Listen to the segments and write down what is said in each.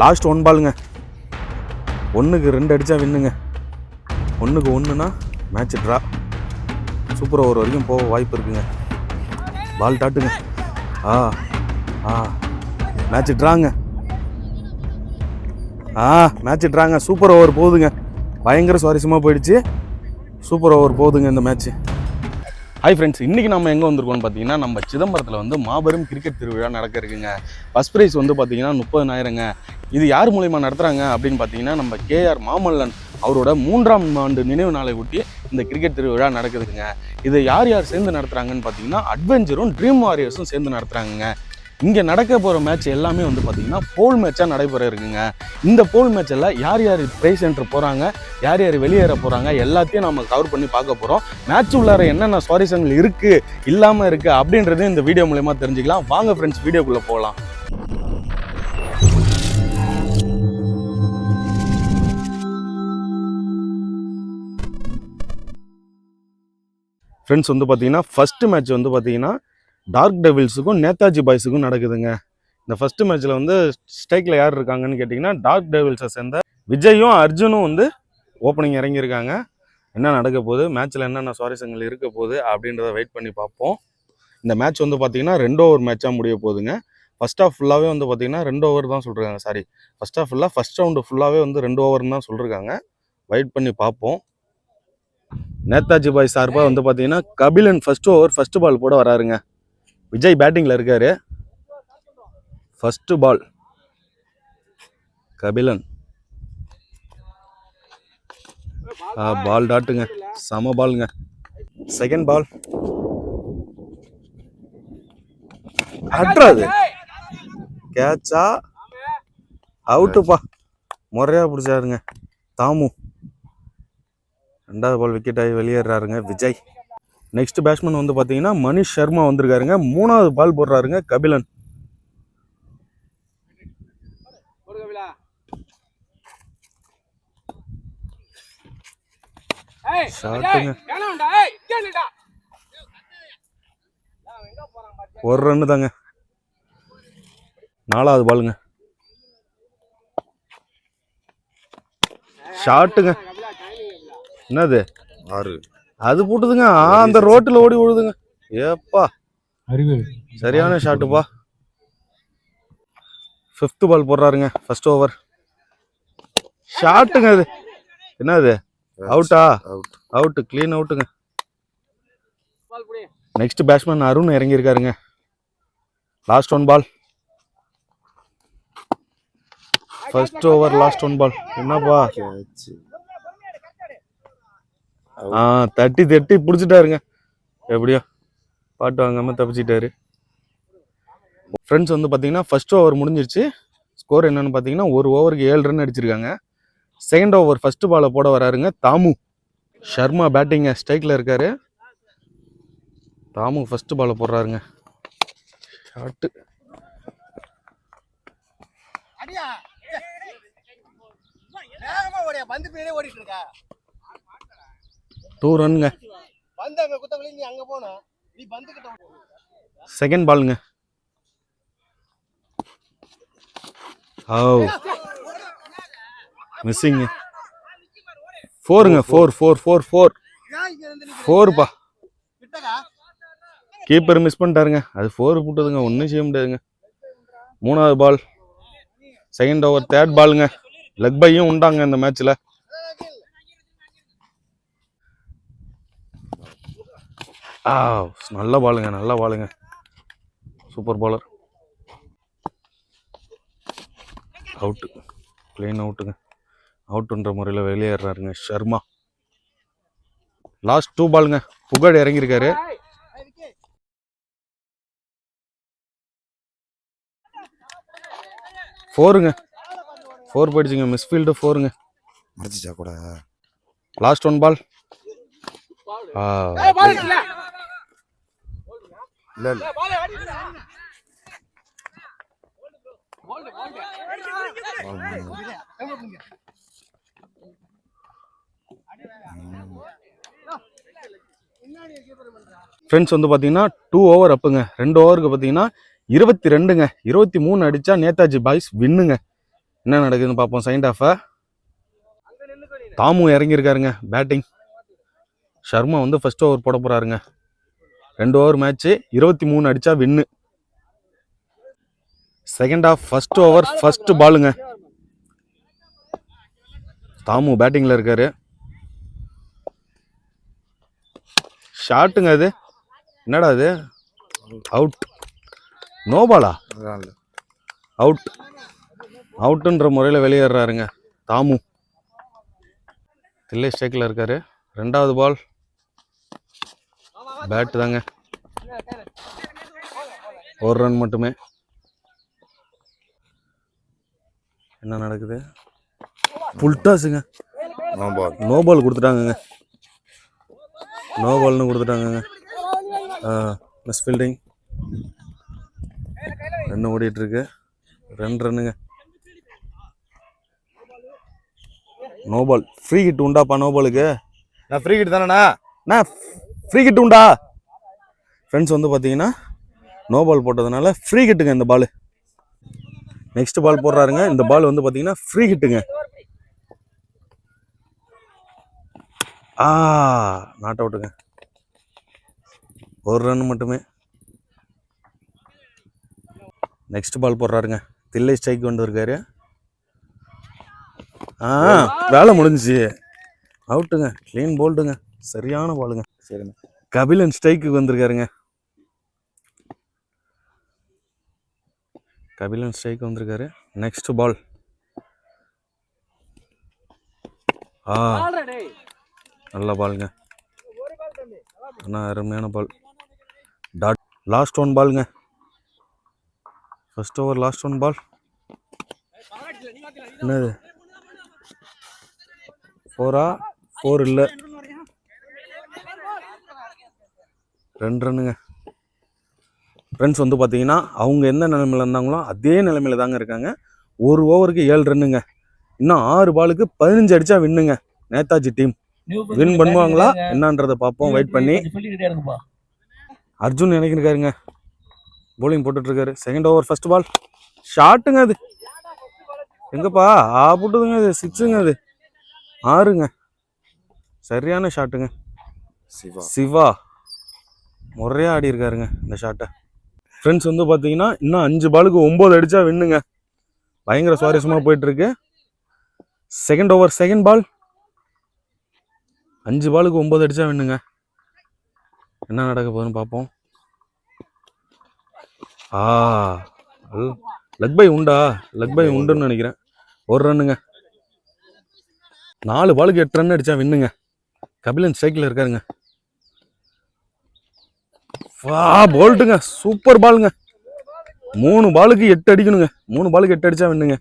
Last one பாலுங்க ஒன்றுக்கு ரெண்டு அடித்தா வின்னுங்க. ஒன்றுக்கு ஒன்றுனா மேட்ச் ட்ரா சூப்பர் ஓவர் வரைக்கும் போக வாய்ப்பு இருக்குங்க. பால் டாட்டுங்க ஆ ஆ. மேட்ச் ட்ராங்க ஆ மேட்ச் ட்ராங்க சூப்பர் ஓவர் போகுதுங்க. பயங்கர சுவாரஸ்யமாக போயிடுச்சு. சூப்பர் ஓவர் போகுதுங்க இந்த மேட்ச்சு ஹாய் ஃப்ரெண்ட்ஸ் இன்றைக்கி நம்ம எங்கே வந்திருக்கோம்னு பார்த்தீங்கன்னா நம்ம சிதம்பரத்தில் வந்து மாபெரும் கிரிக்கெட் திருவிழா நடக்க இருக்குங்க. ஃபஸ்ட் ப்ரைஸ் வந்து பார்த்தீங்கன்னா முப்பதனாயிரங்க இது யார் மூலயமா நடத்துகிறாங்க அப்படின்னு பார்த்தீங்கன்னா நம்ம கேஆர் மாமல்லன் அவரோட மூன்றாம் ஆண்டு நினைவு நாளை ஒட்டி இந்த கிரிக்கெட் திருவிழா நடக்குதுங்க. இதை யார் யார் சேர்ந்து நடத்துகிறாங்கன்னு பார்த்தீங்கன்னா அட்வென்ச்சரும் ட்ரீம் வாரியர்ஸும் சேர்ந்து நடத்துகிறாங்க இங்கே நடக்க போகிற மேட்ச் எல்லாமே வந்து பார்த்திங்கன்னா போல் மேட்சாக நடைபெற இருக்குங்க. இந்த போல் மேட்சில் யார் யார் ப்ரைஸ் சென்டர் போகிறாங்க யார் யார் வெளியேற போகிறாங்க எல்லாத்தையும் நம்ம கவர் பண்ணி பார்க்க போகிறோம் மேட்ச் உள்ளார என்னென்ன சுவாரஸ்யங்கள் இருக்குது இல்லாமல் இருக்குது அப்படின்றதையும் இந்த வீடியோ மூலயமா தெரிஞ்சுக்கலாம். வாங்க ஃப்ரெண்ட்ஸ் வீடியோக்குள்ளே போகலாம். ஃப்ரெண்ட்ஸ் வந்து பார்த்தீங்கன்னா ஃபஸ்ட்டு மேட்ச் வந்து பார்த்தீங்கன்னா டார்க் டெவில்ஸுக்கும் நேதாஜி பாய்ஸுக்கும் நடக்குதுங்க. இந்த ஃபஸ்ட்டு மேட்ச்சில் வந்து ஸ்ட்ரைக்கில் யார் இருக்காங்கன்னு கேட்டிங்கன்னா டார்க் டெவில்ஸை சேர்ந்த விஜயும் அர்ஜுனும் வந்து ஓப்பனிங் இறங்கியிருக்காங்க. என்ன நடக்க போகுது? மேட்ச்சில் என்னென்ன சுவாரஸ்யங்கள் இருக்க போகுது? அப்படின்றத வெயிட் பண்ணி பார்ப்போம். இந்த மேட்ச் வந்து பார்த்தீங்கன்னா ரெண்டு ஓவர் மேட்சாக முடிய போகுதுங்க. ஃபஸ்ட் ஆஃப் ஃபுல்லாகவே வந்து பார்த்திங்கன்னா ரெண்டு ஓவர் தான் சொல்லிருக்காங்க சாரி ஃபஸ்ட் ஆஃப் ஃபுல்லாக ஃபஸ்ட் ரவுண்டு ஃபுல்லாகவே வந்து ரெண்டு ஓவர்னு தான் சொல்லியிருக்காங்க வெயிட் பண்ணி பார்ப்போம். நேதாஜி பாய் சார்பாக வந்து பார்த்தீங்கன்னா Kabilan first over first ball போட வராருங்க. விஜய் பேட்டிங்கில் இருக்காரு. ஃபஸ்ட்டு பால் கபிலன். ஆ பால் டாட்டுங்க செம பாலுங்க செகண்ட் பால் அட்றாது கேட்சா அவுட்டுப்பா முறையாக பிடிச்சாருங்க. தாமு. ரெண்டாவது பால் விக்கெட் ஆகி வெளியேறாருங்க விஜய். நெக்ஸ்ட் பேட்ஸ்மேன் வந்து பார்த்தீங்கன்னா மணிஷ் சர்மா வந்திருக்காருங்க மூணாவது பால் போடுறாருங்க கபிலன் ஒரு ரன்னு தாங்க நாலாவது பாலுங்க ஷாட்டுங்க என்னது ஆறு அது போட்டுதுங்க. அந்த ரோட்டில் ஓடி விழுதுங்க ஏப்பா. சரியான ஷாட்டுப்பா ஃபிஃப்த் பால் போடுறாருங்க. ஃபர்ஸ்ட் ஓவர் ஷாட்டுங்க அது. என்னது? அவுட்டா அவுட் அவுட்டு க்ளீன் அவுட்டுங்க next batsman Arun இறங்கியிருக்காருங்க. Last one ball first over last one ball என்னப்பா? ஆ தட்டி தட்டி பிடிச்சிட்டாருங்க எப்படியோ பாட்டு வாங்காமல் தப்பிச்சிட்டாரு ஃப்ரெண்ட்ஸ் வந்து பார்த்தீங்கன்னா ஃபஸ்ட் ஓவர் முடிஞ்சிருச்சு ஸ்கோர் என்னென்னு பார்த்தீங்கன்னா ஒரு ஓவருக்கு ஏழு ரன் அடிச்சிருக்காங்க செகண்ட் ஓவர் ஃபஸ்ட்டு பாலை போட வராருங்க தாமு ஷர்மா பேட்டிங்க ஸ்ட்ரைக்கில் இருக்காரு தாமு ஃபஸ்ட்டு பாலை போடுறாருங்க ஷாட்டு வேகமா பின்னாடியே ஓடிட்டு இருக்கா டூ ரன்னுங்க பந்து அங்க குத்த நீ அங்க போன நீ பந்து கிட்ட ஓடு. செகண்ட் பாலுங்க ஓ மிஸ்ஸிங்க ஃபோருங்க ஃபோர் ஃபோர் ஃபோர் ஃபோர் ஃபோருப்பா கீப்பர் மிஸ் பண்ணிட்டாருங்க. அது ஃபோர் போட்டதுங்க ஒன்றும் செய்ய முடியாதுங்க. மூணாவது பால் செகண்ட் ஓவர் தேர்ட் பாலுங்க லெக் பையும் உண்டாங்க இந்த மேட்ச்சில் ஆ நல்ல பாலுங்க நல்ல பாலுங்க. சூப்பர் பாலர் அவுட்டு க்ளீன் அவுட்டுங்க அவுட்டுன்ற முறையில் வெளியேறாருங்க ஷர்மா. லாஸ்ட் டூ பாலுங்க புகழ் இறங்கியிருக்காரு. ஃபோருங்க ஃபோர் போயிடுச்சுங்க மிஸ்ஃபீல்டு ஃபோருங்க முடிச்சிச்சா கூட. லாஸ்ட் ஒன் பால் பால் இல்ல இல்ல ஃப்ரெண்ட்ஸ் வந்து பார்த்தீங்கன்னா டூ ஓவர் அப்புங்க ரெண்டு ஓவருக்கு பார்த்தீங்கன்னா இருபத்தி ரெண்டுங்க இருபத்தி மூணு அடித்தா நேதாஜி பாய்ஸ் வின்னுங்க என்ன நடக்குதுன்னு பார்ப்போம் செகண்ட் ஆஃபை தாமும் இறங்கியிருக்காருங்க. பேட்டிங் ஷர்மா வந்து ஃபஸ்ட் ஓவர் போட போகிறாருங்க ரெண்டு ஓவர் மேட்ச்சு இருபத்தி மூணு அடிச்சா win second half first over first பாலுங்க தாமு பேட்டிங்ல இருக்காரு. ஷாட்டுங்க அது. என்னடா அது? அவுட் நோ பாலா அவுட் அவுட்டுன்ற முறையில் வெளியேறாருங்க தாமு. தில்லை ஸ்டேக்கில் இருக்காரு. ரெண்டாவது பால் பேட் தாங்க. ஒரு ரன் மட்டுமே. என்ன நடக்குது? ஃபுல் டாஸுங்க நோ பால் கொடுத்துட்டாங்கங்க. நோ பால்னு கொடுத்துட்டாங்கங்க. மிஸ் ஃபீல்டிங் ரன் ஓடிட்டு இருக்கு ரெண்டு ரன்னுங்க நோ பால் ஃப்ரீ ஹிட் உண்டாப்பா நோ பாலுக்கு நான் ஃப்ரீ கிட்ட தானேண்ணா? அண்ணா ஃப்ரீ கிட் உண்டா? ஃப்ரெண்ட்ஸ் வந்து பார்த்தீங்கன்னா நோ பால் போட்டதுனால ஃப்ரீ கிட்டுங்க இந்த பால் நெக்ஸ்ட் பால் போடுறாருங்க. இந்த பால் வந்து பார்த்தீங்கன்னா ஃப்ரீ கிட்டுங்க ஆ நாட் அவுட்டுங்க ஒரு ரன் மட்டுமே. நெக்ஸ்ட் பால் போடுறாருங்க. தில்லை ஸ்ட்ரைக் கொண்டு இருக்காரு ஆ வேலை முடிஞ்சுச்சு. அவுட்டுங்க க்ளீன் போல்டுங்க சரியான பாலுங்க சரிண்ணா. கபிலன் ஸ்ட்ரைக்கு வந்திருக்காருங்க. கபிலன் ஸ்ட்ரைக் வந்திருக்காரு. நெக்ஸ்ட் பால் ஆ நல்ல பாலுங்க அண்ணா அருமையான பால் டாட் லாஸ்ட் ஒன் பாலுங்க first over last one ball என்னது? ஃபோரா ஃபோர் இல்லை. ரெண்டு ரன்னுங்க. ஃப்ரெண்ட்ஸ் வந்து பார்த்தீங்கன்னா அவங்க எந்த நிலைமையில இருந்தாங்களோ அதே நிலைமையில தாங்க இருக்காங்க. ஒரு ஓவருக்கு ஏழு ரன்னுங்க. இன்னும் ஆறு பாலுக்கு பதினஞ்சு அடிச்சா வின்னுங்க. நேதாஜி டீம். வின் பண்ணுவாங்களா என்னன்றதை பார்ப்போம். வெயிட் பண்ணி. அர்ஜுன் நினைக்கிறாருங்க. Bowling போட்டுட்டு இருக்காரு செகண்ட் ஓவர் ஃபர்ஸ்ட் பால் ஷாட்டுங்க அது. எங்கப்பா? ஆ போட்டுதுங்க அது. சிக்ஸுங்க அது. ஆறுங்க. சரியான ஷாட்டுங்க சிவா. சிவா. முறையாக ஆடி இருக்காருங்க இந்த ஷாட்டை ஃப்ரெண்ட்ஸ் வந்து பார்த்தீங்கன்னா இன்னும் அஞ்சு பாலுக்கு ஒம்பது அடித்தா வின்னுங்க. பயங்கர சுவாரஸ்யமாக போயிட்டுருக்கு. செகண்ட் ஓவர் செகண்ட் பால் அஞ்சு பாலுக்கு ஒம்பது அடித்தா வின்னுங்க. என்ன நடக்க போகுதுன்னு பார்ப்போம் ஆ லக் பை உண்டா? லக் பை உண்டுன்னு நினைக்கிறேன். ஒரு ரன்னுங்க நாலு பாலுக்கு எட்டு ரன் அடித்தா வின்னுங்க. கபிலன் ஸ்ட்ரைக்கில் இருக்காருங்க. போல்ட்டுங்க. சூப்பர் பாலுங்க. மூணு பாலுக்கு எட்டு அடிக்கணுங்க. மூணு பாலுக்கு எட்டு அடிச்சா வின்னுங்க.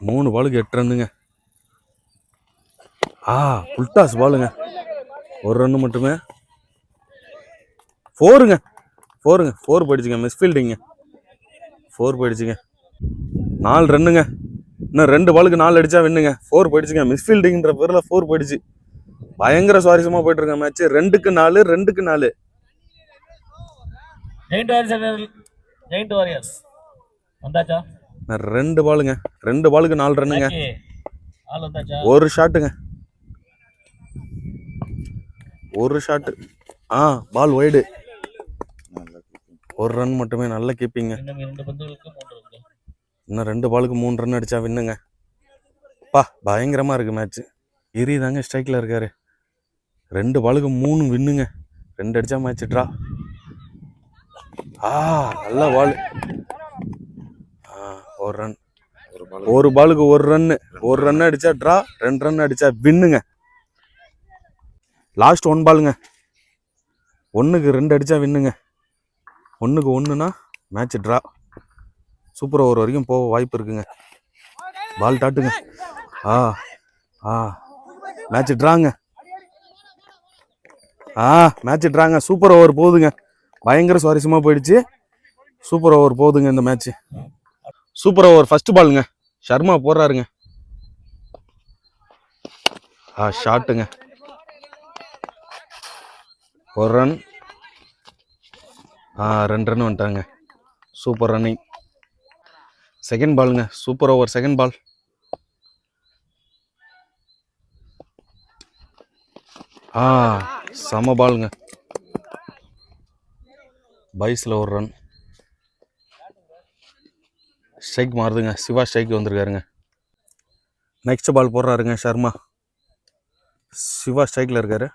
மூணு பாலுக்கு எட்டு ரன்னுங்க. ஆ புல்டாஸ் பாலுங்க. ஒரு ரன்னு மட்டுமே. ஃபோருங்க ஃபோருங்க ஃபோர் போயிடுச்சுங்க. மிஸ்ஃபீல்டிங்க ஃபோர் போயிடுச்சுங்க. நாலு ரன்னுங்க இன்னும் ரெண்டு பாலுக்கு நாலு அடிச்சா வின்னுங்க. ஃபோர் போயிடுச்சுங்க. மிஸ்ஃபீல்டிங்கிற பேரில் ஃபோர் போயிடுச்சு. பயங்கர சுவாரஸ்யமாக போயிட்டுருக்க மேட்ச்சு ரெண்டுக்கு நாலு ரெண்டுக்கு நாலு. Giant Warriors Giant Warriors. வந்தாச்சா? ரெண்டு பாலுங்க. ரெண்டு பாலுக்கு நாலு ரன்னுங்க. ஓகே ஆள் வந்தாச்சா? ஒரு ஷாட்டுங்க. ஒரு ஷாட்டு. ஆ பால் ஒய்டு. ஒரு ரன் மட்டுமே நல்ல கீப்பிங்க. இன்னும் ரெண்டு பாலுக்கு மூணு ரன் அடிச்சா வின்னுங்க. பா பயங்கரமா இருக்கு மேட்ச் இரி தாங்க ஸ்ட்ரைக்கில் இருக்காரு. ரெண்டு பாலுக்கு மூணு வின்னுங்க. ரெண்டு அடிச்சா மேட்ச் ட்ரா. ஆ நல்ல பால் ஆ ஒரு ரன் ஒரு பால் ஒரு பாலுக்கு ஒரு ரன்னு ஒரு ரன் அடிச்சா ட்ரா ரெண்டு ரன் அடிச்சா வின்னுங்க லாஸ்ட் ஒன் பாலுங்க ஒன்றுக்கு ரெண்டு அடிச்சா வின்னுங்க ஒன்றுக்கு ஒன்றுனா மேட்ச் ட்ரா சூப்பர் ஓவர் வரைக்கும் போக வாய்ப்பு இருக்குங்க. பால் டாட்டுங்க ஆ ஆ. மேட்ச் ட்ராங்க ஆ மேட்ச் ட்ராங்க சூப்பர் ஓவர் போகுதுங்க பயங்கர சுவாரஸ்யமாக போயிடுச்சு. சூப்பர் ஓவர் போகுதுங்க இந்த மேட்ச்சு சூப்பர் ஓவர் ஃபர்ஸ்ட் பாலுங்க ஷர்மா போடுறாருங்க. ஆ ஷாட்டுங்க ஒரு ரன் ஆ ரெண்டு ரன் வந்துட்டாங்க. சூப்பர் ரன்னிங் செகண்ட் பாலுங்க சூப்பர் ஓவர் செகண்ட் பால் ஆ செம பாலுங்க பைஸில் ஒரு ரன். ஸ்ட்ரைக் மாறுதுங்க. சிவா ஸ்ட்ரைக் வந்திருக்காருங்க. நெக்ஸ்ட் பால் போடுறாருங்க ஷர்மா. சிவா ஸ்ட்ரைக்கில் இருக்காரு.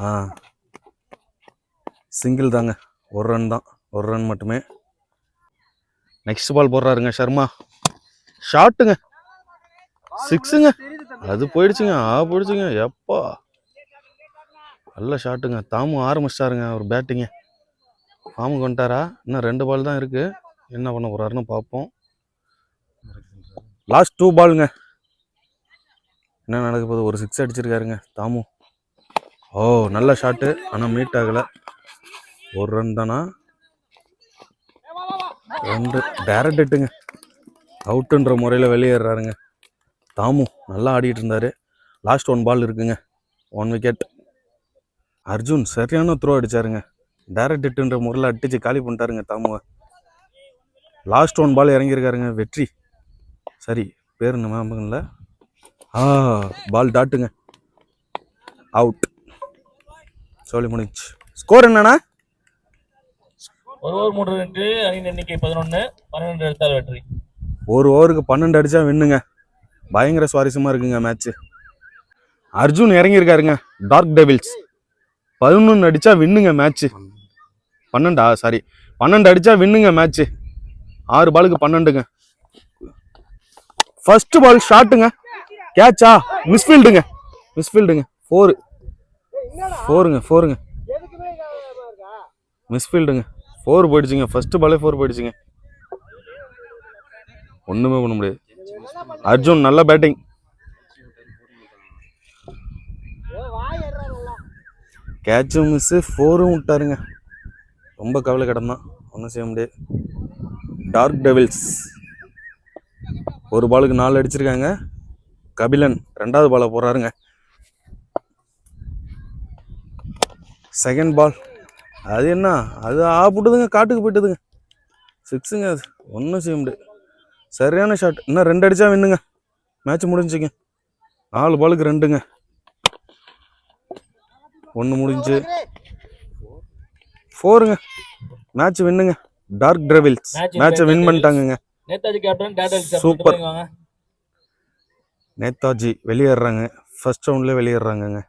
ஆ. சிங்கிள் தாங்க. ஒரு ரன் தான். ஒரு ரன் மட்டுமே. நெக்ஸ்ட் பால் போடுறாருங்க ஷர்மா. ஷாட்டுங்க சிக்ஸுங்க அது போயிடுச்சுங்க. ஆ போயிடுச்சுங்க. எப்பா. நல்ல ஷாட்டுங்க தாமும் ஆரம்பிச்சிட்டாருங்க அவர் பேட்டிங்க ஃபார்முக்கு வந்துட்டாரா இன்னும் ரெண்டு பால் தான் இருக்குது என்ன பண்ண போகிறாருன்னு பார்ப்போம். லாஸ்ட் டூ பாலுங்க என்ன நடக்க போகுது? ஒரு சிக்ஸ் அடிச்சிருக்காருங்க தாமு. ஓ நல்ல ஷாட்டு ஆனால் மீட் ஆகலை. ஒரு ரன் தானா? ரெண்டு. டேரக்ட் எட்டுங்க அவுட்டுன்ற முறையில் வெளியேறாருங்க. தாமு நல்லா ஆடிட்டு இருந்தார். லாஸ்ட் ஒன் பால் இருக்குங்க. ஒன் விக்கெட் அர்ஜுன் சரியான த்ரோ அடிச்சாருங்க. டேரக்ட் ஹிட்டுன்ற முறையில் அடிச்சு காலி பண்ணிட்டாருங்க தாமுவை. லாஸ்ட் ஒன் பால் இறங்கியிருக்காருங்க வெற்றி. சரி பேர் ஞாபகம்ல ஆ பால் டாட்டுங்க அவுட் சொல்லி முடிஞ்சு ஸ்கோர் என்னண்ணா? ஒரு ஓவர் மூன்று வெற்றி அணியின் எண்ணிக்கை பதினொன்னு பன்னிரெண்டு எடுத்தால் வெற்றி. ஒரு ஓவருக்கு பன்னெண்டு அடிச்சா வின்னுங்க. பயங்கர சுவாரஸ்யமா இருக்குங்க மேட்ச் அர்ஜுன் இறங்கியிருக்காருங்க டார்க் டெவில்ஸ் பதினொன்று அடிச்சா வின்னுங்க மேட்ச் பன்னெண்டா? சாரி. பன்னெண்டு அடித்தா வின்னுங்க மேட்ச் ஆறு பாலுக்கு பன்னெண்டுங்க. ஃபர்ஸ்ட் பால் ஷாட்டுங்க கேட்சா மிஸ்ஃபீல்டுங்க மிஸ்ஃபீல்டுங்க ஃபோரு ஃபோருங்க ஃபோருங்க மிஸ்ஃபீல்டுங்க ஃபோர் போயிடுச்சுங்க. ஃபர்ஸ்ட் பாலே ஃபோர் போயிடுச்சுங்க. ஒன்றுமே பண்ண முடியாது. அர்ஜுன் நல்ல பேட்டிங் கேட்சும் மிஸ்ஸு ஃபோரும் விட்டாருங்க. ரொம்ப கவலை கிடந்தான். ஒன்றும் செய்ய முடியாது. டார்க் டெவில்ஸ் ஒரு பாலுக்கு நாலு அடிச்சிருக்காங்க. கபிலன் ரெண்டாவது பாலை போடுறாருங்க செகண்ட் பால் அது என்ன? அது ஆப்பிட்டுதுங்க காட்டுக்கு போயிட்டுதுங்க. சிக்ஸுங்க அது. ஒன்றும் செய்ய முடியாது. சரியான ஷாட் இன்னும் ரெண்டு அடித்தா வின்னுங்க. மேட்ச் முடிஞ்சுங்க. நாலு பாலுக்கு ரெண்டுங்க. ஒன்று முடிஞ்சு. ஃபோருங்க மேட்ச் வின்னுங்க. டார்க் டிரவில்ஸ் மேட்சை வின். பண்ணிட்டாங்கங்க. நேதாஜி கேப்டன். வாங்க. நேதாஜி வெளியேறாங்க ஃபர்ஸ்ட் ரவுண்ட்லேயே வெளியேறாங்கங்க